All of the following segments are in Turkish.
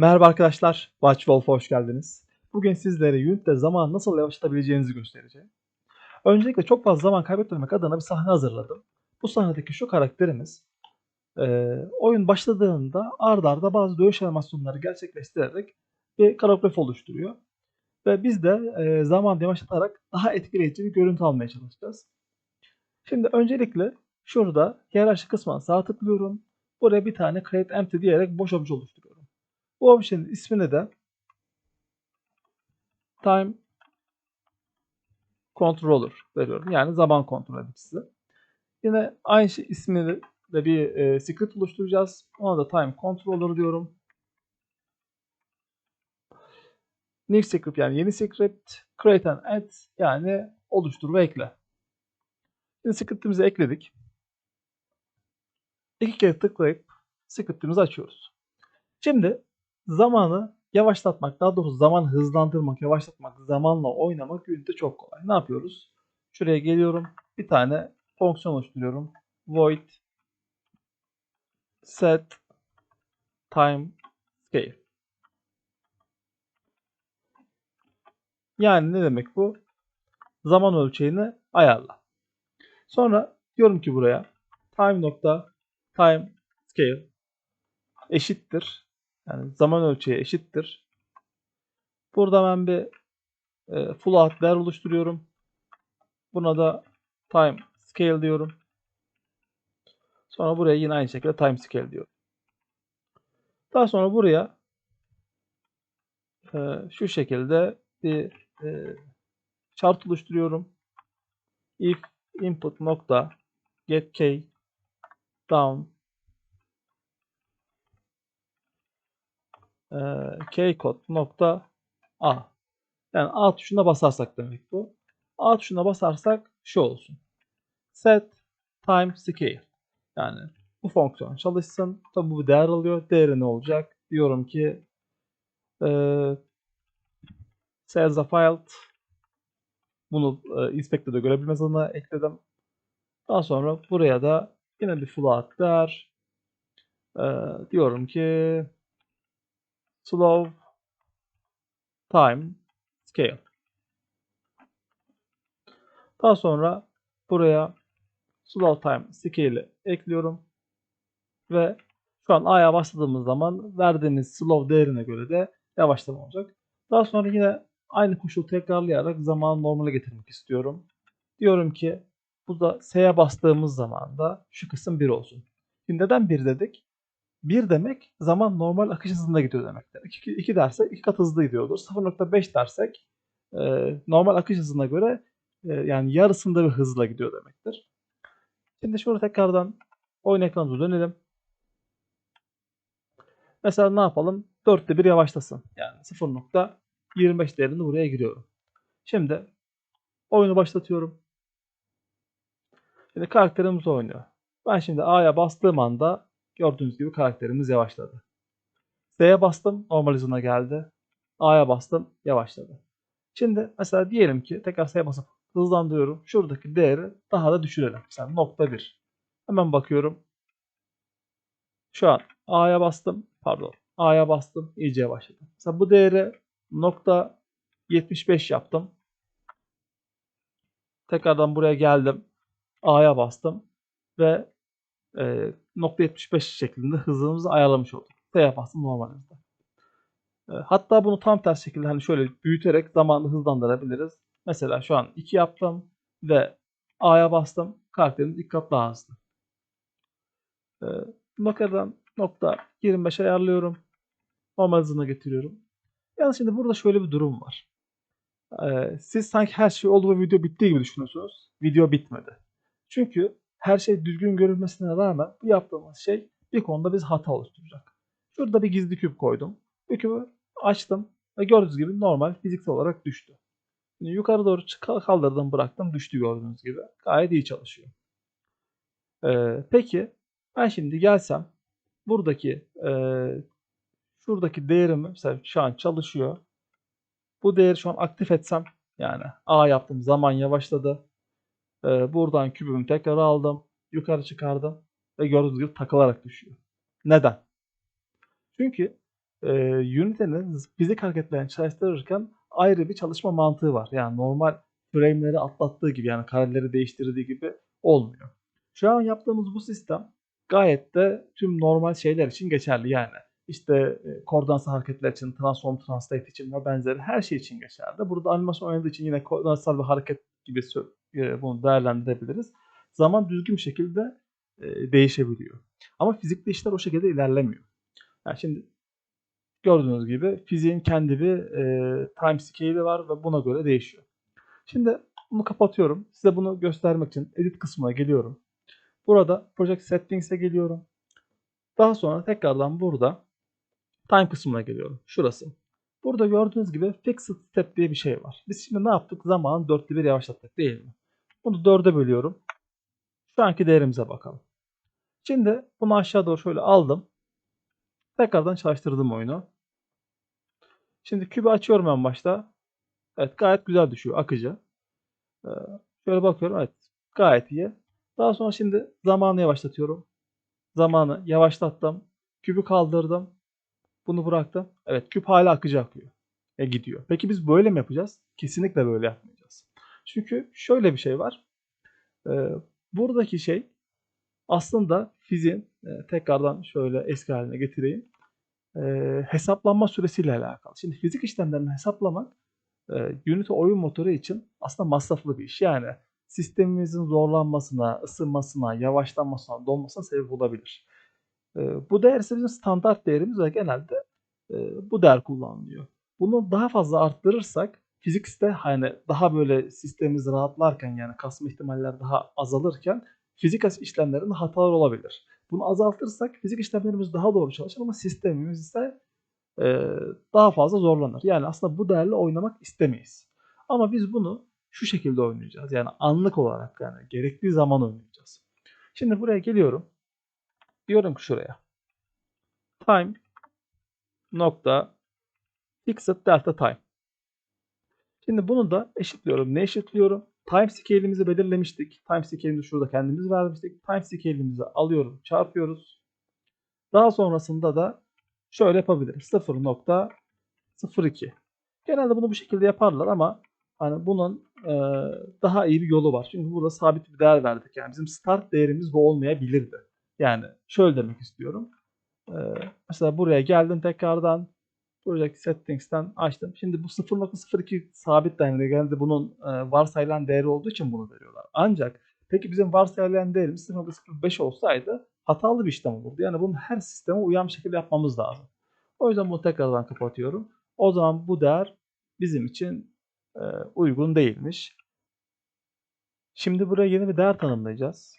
Merhaba arkadaşlar, Watchwolf'a hoş geldiniz. Bugün sizlere Unity'de zaman nasıl yavaşlatabileceğinizi göstereceğim. Öncelikle çok fazla zaman kaybetmemek adına bir sahne hazırladım. Bu sahnedeki şu karakterimiz e, oyun başladığında ard arda bazı dövüş animasyonları gerçekleştirerek bir koreografi oluşturuyor. Ve biz de e, zaman yavaşlatarak daha etkileyici bir görüntü almaya çalışacağız. Şimdi öncelikle şurada hiyerarşi kısmına sağ tıklıyorum. Buraya bir tane create empty diyerek boş obje oluşturuyorum. Bu objenin ismini de time controller veriyorum. Yani zaman kontrol edicisi. Yine aynı şey ismini de bir e, script oluşturacağız. Ona da time controller diyorum. New script yani yeni script. Create and add yani oluştur ve ekle. Şimdi scriptimizi ekledik. İki kere tıklayıp scriptimizi açıyoruz. Şimdi zamanı yavaşlatmak, daha doğrusu zaman hızlandırmak, yavaşlatmak, zamanla oynamak Unity'de çok kolay. Ne yapıyoruz? Şuraya geliyorum. Bir tane fonksiyon oluşturuyorum. Void set time scale. Yani ne demek bu? Zaman ölçeğini ayarla. Sonra diyorum ki buraya time nokta time scale eşittir. Yani zaman ölçeği eşittir. Burada ben bir e, full out değer oluşturuyorum. Buna da time scale diyorum. Sonra buraya yine aynı şekilde time scale diyorum. Daha sonra buraya e, şu şekilde bir e, şart oluşturuyorum. If input nokta get k down e, kcode nokta a yani a tuşuna basarsak demek bu. A tuşuna basarsak şu olsun. Set time scale. Yani bu fonksiyon çalışsın. Tabi bu bir değer alıyor. Değeri ne olacak? Diyorum ki e, sales a file bunu e, inspector'da görebilmez adına ekledim. Daha sonra buraya da yine bir float değer e, diyorum ki slow time scale. Daha sonra buraya slow time scale'i ekliyorum. Ve şu an A'ya başladığımız zaman verdiğimiz slow değerine göre de yavaşlama olacak. Daha sonra yine aynı koşulu tekrarlayarak zamanı normale getirmek istiyorum. Diyorum ki bu da S'ye bastığımız zaman da şu kısım 1 olsun. Şimdi neden 1 dedik? 1 demek zaman normal akış hızında gidiyor demektir. 2, 2 dersek 2 kat hızlı gidiyordur. 0.5 dersek e, normal akış hızına göre e, yani yarısında bir hızla gidiyor demektir. Şimdi şurada tekrardan oyun ekranımıza dönelim. Mesela ne yapalım? 4'te 1 yavaşlasın. Yani 0.25 değerinde buraya giriyorum. Şimdi oyunu başlatıyorum. Şimdi karakterimiz oynuyor. Ben şimdi A'ya bastığım anda gördüğünüz gibi karakterimiz yavaşladı. Z'ye bastım normal hızına geldi. A'ya bastım yavaşladı. Şimdi mesela diyelim ki tekrar S'ye basıp hızlandırıyorum. Şuradaki değeri daha da düşürelim. Mesela nokta 1. Hemen bakıyorum. Şu an A'ya bastım. Pardon. A'ya bastım. iyice yavaşladı. Mesela bu değeri nokta 75 yaptım. Tekrardan buraya geldim. A'ya bastım. Ve e, nokta 75 şeklinde hızımızı ayarlamış olduk. T'ye bastım normal hızda. E, hatta bunu tam ters şekilde hani şöyle büyüterek zamanı hızlandırabiliriz. Mesela şu an 2 yaptım ve A'ya bastım. Karakterimiz ilk kat daha hızlı. E, noktadan nokta 25 ayarlıyorum. Normal hızına getiriyorum. Yani şimdi burada şöyle bir durum var. Ee, siz sanki her şey oldu ve video bittiği gibi düşünüyorsunuz. Video bitmedi. Çünkü her şey düzgün görünmesine rağmen bu yaptığımız şey bir konuda biz hata oluşturacak. Şurada bir gizli küp koydum. Bu küpü açtım ve gördüğünüz gibi normal fiziksel olarak düştü. Şimdi yukarı doğru kaldırdım bıraktım düştü gördüğünüz gibi. Gayet iyi çalışıyor. Ee, peki ben şimdi gelsem buradaki e, şuradaki değerimi mesela şu an çalışıyor. Bu değeri şu an aktif etsem yani A yaptım zaman yavaşladı. Ee, buradan kübümü tekrar aldım. Yukarı çıkardım. Ve gördüğünüz gibi takılarak düşüyor. Neden? Çünkü e, Unity'nin fizik hareketlerini çalıştırırken ayrı bir çalışma mantığı var. Yani normal frame'leri atlattığı gibi yani kareleri değiştirdiği gibi olmuyor. Şu an yaptığımız bu sistem gayet de tüm normal şeyler için geçerli. Yani işte e, koordinatsal hareketler için, transform, translate için ve benzeri her şey için geçerli. Burada animasyon oynadığı için yine koordinatsal bir hareket gibi e, bunu değerlendirebiliriz. Zaman düzgün bir şekilde e, değişebiliyor. Ama fizikte işler o şekilde ilerlemiyor. Yani şimdi gördüğünüz gibi fiziğin kendi bir e, time scale'i var ve buna göre değişiyor. Şimdi bunu kapatıyorum. Size bunu göstermek için edit kısmına geliyorum. Burada Project Settings'e geliyorum. Daha sonra tekrardan burada Time kısmına geliyorum. Şurası. Burada gördüğünüz gibi Fixed Step diye bir şey var. Biz şimdi ne yaptık? Zamanı dörtte bir yavaşlattık değil mi? Bunu dörde bölüyorum. Şu anki değerimize bakalım. Şimdi bunu aşağı doğru şöyle aldım. Tekrardan çalıştırdım oyunu. Şimdi kübü açıyorum en başta. Evet gayet güzel düşüyor akıcı. Ee, şöyle bakıyorum evet gayet iyi. Daha sonra şimdi zamanı yavaşlatıyorum. Zamanı yavaşlattım. Kübü kaldırdım. Bunu bıraktım. Evet küp hala akıcı akıyor. E gidiyor. Peki biz böyle mi yapacağız? Kesinlikle böyle yapmayacağız. Çünkü şöyle bir şey var. Ee, buradaki şey aslında fiziğin e, tekrardan şöyle eski haline getireyim. E, hesaplanma süresiyle alakalı. Şimdi fizik işlemlerini hesaplamak e, Unity oyun motoru için aslında masraflı bir iş. Yani sistemimizin zorlanmasına, ısınmasına, yavaşlanmasına, donmasına sebep olabilir. E, bu değer ise bizim standart değerimiz ve genelde e, bu değer kullanılıyor. Bunu daha fazla arttırırsak fizikte hani daha böyle sistemimiz rahatlarken yani kasma ihtimaller daha azalırken fizik işlemlerinde hatalar olabilir. Bunu azaltırsak fizik işlemlerimiz daha doğru çalışır ama sistemimiz ise e, daha fazla zorlanır. Yani aslında bu değerle oynamak istemeyiz. Ama biz bunu şu şekilde oynayacağız. Yani anlık olarak yani gerektiği zaman oynayacağız. Şimdi buraya geliyorum. Diyorum ki şuraya. Time nokta fixed delta time. Şimdi bunu da eşitliyorum. Ne eşitliyorum? Time scale'imizi belirlemiştik. Time scale'imizi şurada kendimiz vermiştik. Time scale'imizi alıyorum, çarpıyoruz. Daha sonrasında da şöyle yapabilirim. 0.02. Genelde bunu bu şekilde yaparlar ama hani bunun e, daha iyi bir yolu var. Çünkü burada sabit bir değer verdik. Yani bizim start değerimiz bu olmayabilirdi. Yani şöyle demek istiyorum. E, mesela buraya geldim tekrardan Buradaki settings'ten açtım. Şimdi bu 0.02 sabit denli. Genelde bunun e, varsayılan değeri olduğu için bunu veriyorlar. Ancak peki bizim varsayılan değerimiz 0.05 olsaydı hatalı bir işlem olurdu. Yani bunun her sisteme uyan bir şekilde yapmamız lazım. O yüzden bunu tekrardan kapatıyorum. O zaman bu değer bizim için e, uygun değilmiş. Şimdi buraya yeni bir değer tanımlayacağız.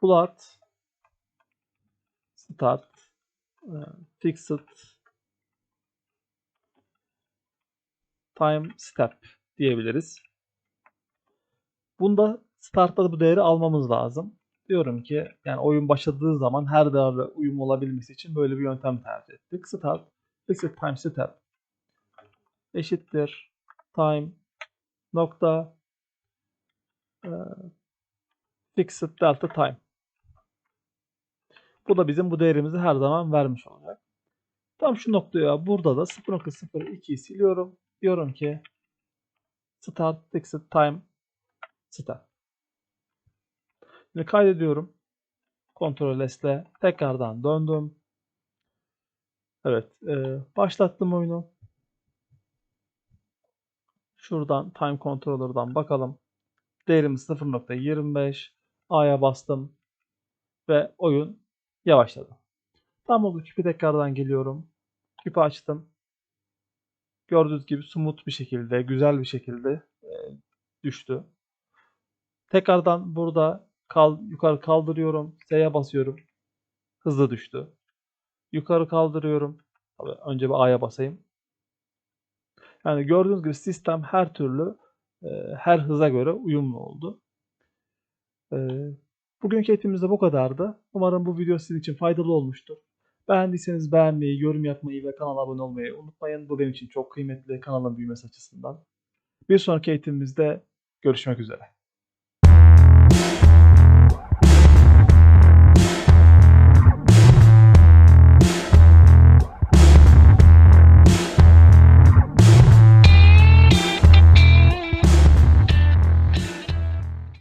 Plot start e, fixed time step diyebiliriz. Bunda startta bu değeri almamız lazım. Diyorum ki yani oyun başladığı zaman her değerle uyum olabilmesi için böyle bir yöntem tercih ettik. Start fixed time step eşittir time nokta e, fixed delta time. Bu da bizim bu değerimizi her zaman vermiş olacak. Tam şu noktaya burada da 0.02'yi siliyorum. Diyorum ki start fixed time start. Şimdi kaydediyorum. Ctrl S ile tekrardan döndüm. Evet. E, başlattım oyunu. Şuradan Time Controller'dan bakalım. Değerimiz 0.25. A'ya bastım. Ve oyun yavaşladı. Tam oldu. Küpü tekrardan geliyorum. Küpü açtım. Gördüğünüz gibi smooth bir şekilde, güzel bir şekilde e, düştü. Tekrardan burada kal, yukarı kaldırıyorum. S'ye basıyorum. Hızlı düştü. Yukarı kaldırıyorum. Önce bir A'ya basayım. Yani gördüğünüz gibi sistem her türlü e, her hıza göre uyumlu oldu. E, bugünkü eğitimimiz de bu kadardı. Umarım bu video sizin için faydalı olmuştur. Beğendiyseniz beğenmeyi, yorum yapmayı ve kanala abone olmayı unutmayın. Bu benim için çok kıymetli kanalın büyümesi açısından. Bir sonraki eğitimimizde görüşmek üzere.